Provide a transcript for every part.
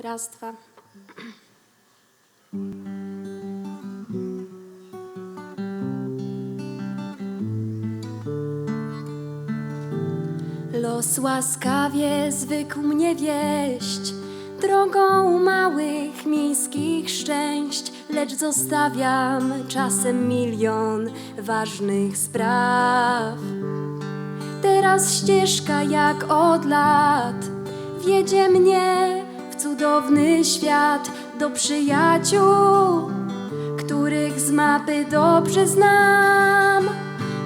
Raz, dwa. Los łaskawie zwykł mnie wieść drogą małych miejskich szczęść, lecz zostawiam czasem milion ważnych spraw. Teraz ścieżka jak od lat wiedzie mnie w cudowny świat do przyjaciół, których z mapy dobrze znam.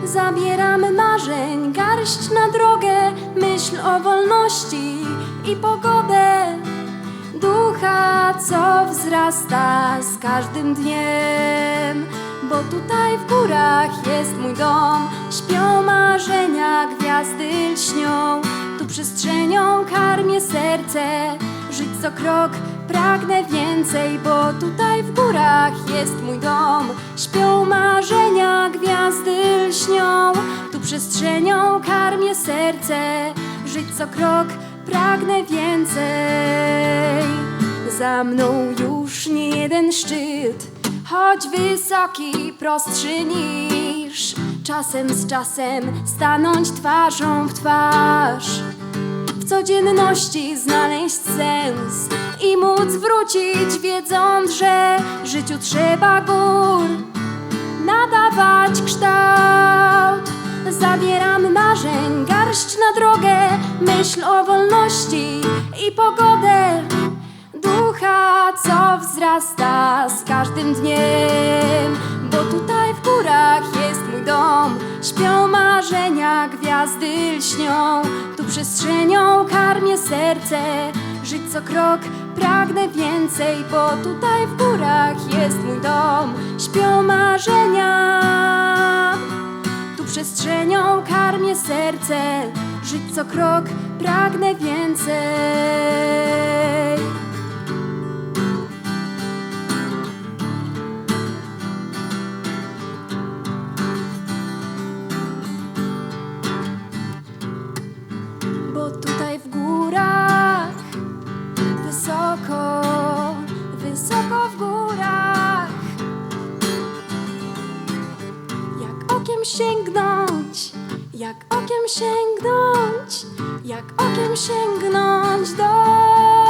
Zabieram marzeń garść na drogę, myśl o wolności i pogodę. Ducha, co wzrasta z każdym dniem, bo tutaj w górach jest mój dom. Śpią marzenia, gwiazdy lśnią, tu przestrzenią karmię serce. Żyć co krok pragnę więcej, bo tutaj w górach jest mój dom. Śpią marzenia, gwiazdy lśnią, tu przestrzenią karmię serce. Żyć co krok pragnę więcej. Za mną już nie jeden szczyt, choć wysoki, prostszy niż czasem z czasem stanąć twarzą w twarz. W codzienności znaleźć sens i móc wrócić, wiedząc, że życiu trzeba gór nadawać kształt. Zabieram marzeń garść na drogę, myśl o wolności i pogodę. Wzrasta z każdym dniem, bo tutaj w górach jest mój dom. Śpią marzenia, gwiazdy lśnią, tu przestrzenią karmię serce. Żyć co krok pragnę więcej, bo tutaj w górach jest mój dom. Śpią marzenia. Tu przestrzenią karmię serce, żyć co krok pragnę więcej. Tutaj w górach, wysoko, wysoko w górach, jak okiem sięgnąć, jak okiem sięgnąć, jak okiem sięgnąć dom,